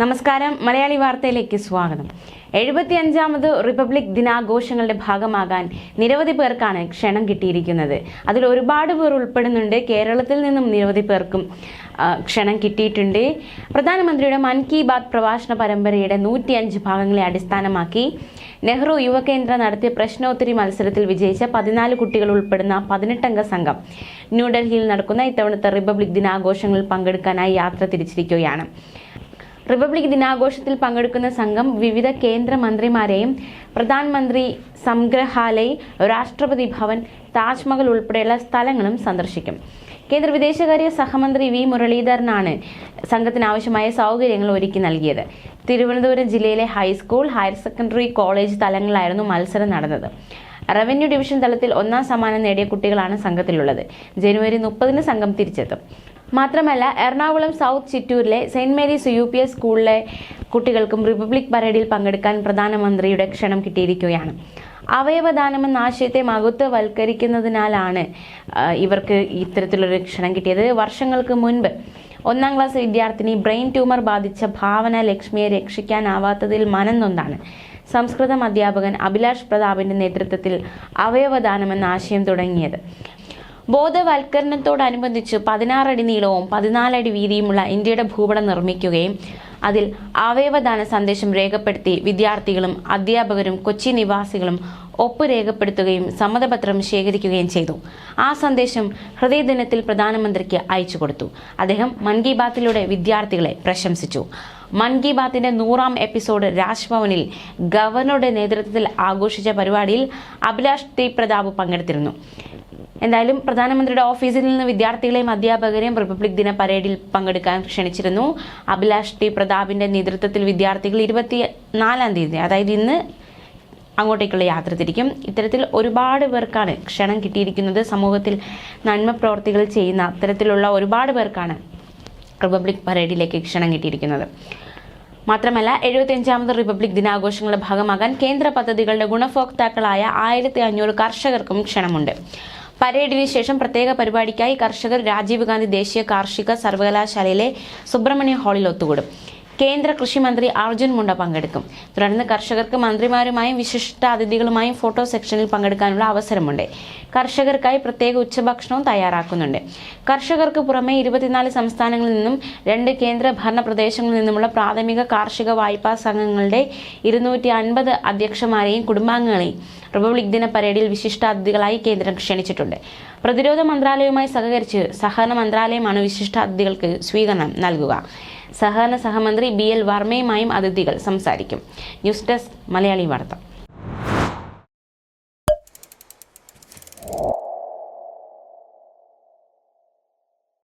നമസ്കാരം. മലയാളി വാർത്തയിലേക്ക് സ്വാഗതം. എഴുപത്തിയഞ്ചാമത് റിപ്പബ്ലിക് ദിനാഘോഷങ്ങളുടെ ഭാഗമാകാൻ നിരവധി പേർക്കാണ് ക്ഷണം കിട്ടിയിരിക്കുന്നത്. അതിൽ ഒരുപാട് പേർ ഉൾപ്പെടുന്നുണ്ട്. കേരളത്തിൽ നിന്നും നിരവധി പേർക്കും ക്ഷണം കിട്ടിയിട്ടുണ്ട്. പ്രധാനമന്ത്രിയുടെ മൻ കി ബാത് പ്രഭാഷണ പരമ്പരയുടെ നൂറ്റിയഞ്ച് ഭാഗങ്ങളെ അടിസ്ഥാനമാക്കി നെഹ്റു യുവകേന്ദ്ര നടത്തിയ പ്രശ്നോത്തരി മത്സരത്തിൽ വിജയിച്ച പതിനാല് കുട്ടികൾ ഉൾപ്പെടുന്ന പതിനെട്ടംഗ സംഘം ന്യൂഡൽഹിയിൽ നടക്കുന്ന ഇത്തവണത്തെ റിപ്പബ്ലിക് ദിനാഘോഷങ്ങളിൽ പങ്കെടുക്കാനായി യാത്ര തിരിച്ചിരിക്കുകയാണ്. റിപ്പബ്ലിക് ദിനാഘോഷത്തിൽ പങ്കെടുക്കുന്ന സംഘം വിവിധ കേന്ദ്രമന്ത്രിമാരെയും പ്രധാനമന്ത്രി സംഗ്രഹാലയ് രാഷ്ട്രപതി ഭവൻ താജ്മഹൽ ഉൾപ്പെടെയുള്ള സ്ഥലങ്ങളും സന്ദർശിക്കും. കേന്ദ്ര വിദേശകാര്യ സഹമന്ത്രി വി. മുരളീധരനാണ് സംഘത്തിന് ആവശ്യമായ സൗകര്യങ്ങൾ ഒരുക്കി നൽകിയത്. തിരുവനന്തപുരം ജില്ലയിലെ high school higher secondary college തലങ്ങളിലായിരുന്നു മത്സരം നടന്നത്. റവന്യൂ ഡിവിഷൻ തലത്തിൽ ഒന്നാം സമ്മാനം നേടിയ കുട്ടികളാണ് സംഘത്തിലുള്ളത്. ജനുവരി മുപ്പതിന് സംഘം തിരിച്ചെത്തും. മാത്രമല്ല Ernakulam south ചിറ്റൂരിലെ saint Mary's U P S സ്കൂളിലെ കുട്ടികൾക്കും റിപ്പബ്ലിക് പരേഡിൽ പങ്കെടുക്കാൻ പ്രധാനമന്ത്രിയുടെ ക്ഷണം കിട്ടിയിരിക്കുകയാണ്. അവയവദാനം എന്ന ആശയത്തെ മഹത്വവൽക്കരിക്കുന്നതിനാലാണ് ഇവർക്ക് ഇത്തരത്തിലൊരു ക്ഷണം കിട്ടിയത്. വർഷങ്ങൾക്ക് മുൻപ് ഒന്നാം ക്ലാസ് വിദ്യാർത്ഥിനി ബ്രെയിൻ ട്യൂമർ ബാധിച്ച ഭാവന ലക്ഷ്മിയെ രക്ഷിക്കാനാവാത്തതിൽ മനന്നൊന്നാണ് സംസ്കൃതം അധ്യാപകൻ അഭിലാഷ് പ്രതാപിന്റെ നേതൃത്വത്തിൽ അവയവദാനം എന്ന ആശയം തുടങ്ങിയത്. ബോധവൽക്കരണത്തോടനുബന്ധിച്ച് പതിനാറടി നീളവും പതിനാലടി വീതിയുമുള്ള ഇന്ത്യയുടെ ഭൂപടം നിർമ്മിക്കുകയും അതിൽ അവയവദാന സന്ദേശം രേഖപ്പെടുത്തി വിദ്യാർത്ഥികളും അധ്യാപകരും കൊച്ചി നിവാസികളും ഒപ്പ് രേഖപ്പെടുത്തുകയും സമ്മതപത്രം ശേഖരിക്കുകയും ചെയ്തു. ആ സന്ദേശം ഹൃദയദിനത്തിൽ പ്രധാനമന്ത്രിക്ക് അയച്ചു കൊടുത്തു. അദ്ദേഹം മൻ കി ബാത്തിലൂടെ വിദ്യാർത്ഥികളെ പ്രശംസിച്ചു. മൻ കി ബാത്തിന്റെ നൂറാം എപ്പിസോഡ് രാജ്ഭവനിൽ ഗവർണറുടെ നേതൃത്വത്തിൽ ആഘോഷിച്ച പരിപാടിയിൽ അഭിലാഷ് ടി പ്രതാപ് പങ്കെടുത്തിരുന്നു. എന്തായാലും പ്രധാനമന്ത്രിയുടെ ഓഫീസിൽ നിന്ന് വിദ്യാർത്ഥികളെയും അധ്യാപകരെയും റിപ്പബ്ലിക് ദിന പരേഡിൽ പങ്കെടുക്കാൻ ക്ഷണിച്ചിരുന്നു. അഭിലാഷ് ടി പ്രതാപിന്റെ നേതൃത്വത്തിൽ വിദ്യാർത്ഥികൾ ഇരുപത്തി നാലാം തീയതി അതായത് ഇന്ന് അങ്ങോട്ടേക്കുള്ള യാത്ര തിരിക്കും. ഇത്തരത്തിൽ ഒരുപാട് പേർക്കാണ് ക്ഷണം കിട്ടിയിരിക്കുന്നത്. സമൂഹത്തിൽ നന്മ പ്രവർത്തികൾ ചെയ്യുന്ന അത്തരത്തിലുള്ള ഒരുപാട് പേർക്കാണ് റിപ്പബ്ലിക് പരേഡിലേക്ക് ക്ഷണം കിട്ടിയിരിക്കുന്നത്. മാത്രമല്ല എഴുപത്തിയഞ്ചാമത് റിപ്പബ്ലിക് ദിനാഘോഷങ്ങളുടെ ഭാഗമാകാൻ കേന്ദ്ര പദ്ധതികളുടെ ഗുണഭോക്താക്കളായ ആയിരത്തി അഞ്ഞൂറ് കർഷകർക്കും ക്ഷണമുണ്ട്. പരേഡിന് ശേഷം പ്രത്യേക പരിപാടിക്കായി കർഷകർ രാജീവ് ഗാന്ധി ദേശീയ കാർഷിക സർവകലാശാലയിലെ സുബ്രഹ്മണ്യ ഹാളിൽ ഒത്തുകൂടും. കേന്ദ്ര കൃഷി മന്ത്രി അർജുൻ മുണ്ട പങ്കെടുക്കും. തുടർന്ന് കർഷകർക്ക് മന്ത്രിമാരുമായും വിശിഷ്ട അതിഥികളുമായും ഫോട്ടോ സെക്ഷനിൽ പങ്കെടുക്കാനുള്ള അവസരമുണ്ട്. കർഷകർക്കായി പ്രത്യേക ഉച്ചഭക്ഷണവും തയ്യാറാക്കുന്നുണ്ട്. കർഷകർക്ക് പുറമെ ഇരുപത്തിനാല് സംസ്ഥാനങ്ങളിൽ നിന്നും രണ്ട് കേന്ദ്ര ഭരണ പ്രദേശങ്ങളിൽ നിന്നുമുള്ള പ്രാഥമിക കാർഷിക വായ്പാ സംഘങ്ങളുടെ ഇരുന്നൂറ്റി അൻപത് അധ്യക്ഷന്മാരെയും കുടുംബാംഗങ്ങളെയും റിപ്പബ്ലിക് ദിന പരേഡിൽ വിശിഷ്ട അതിഥികളായി കേന്ദ്രം ക്ഷണിച്ചിട്ടുണ്ട്. പ്രതിരോധ മന്ത്രാലയവുമായി സഹകരിച്ച് സഹകരണ മന്ത്രാലയമാണ് വിശിഷ്ട അതിഥികൾക്ക് സ്വീകരണം നൽകുക. സഹകരണ സഹമന്ത്രി ബി എൽ വർമ്മയുമായും അതിഥികൾ സംസാരിക്കും. ന്യൂസ് ഡെസ്ക് മലയാളി വാർത്ത.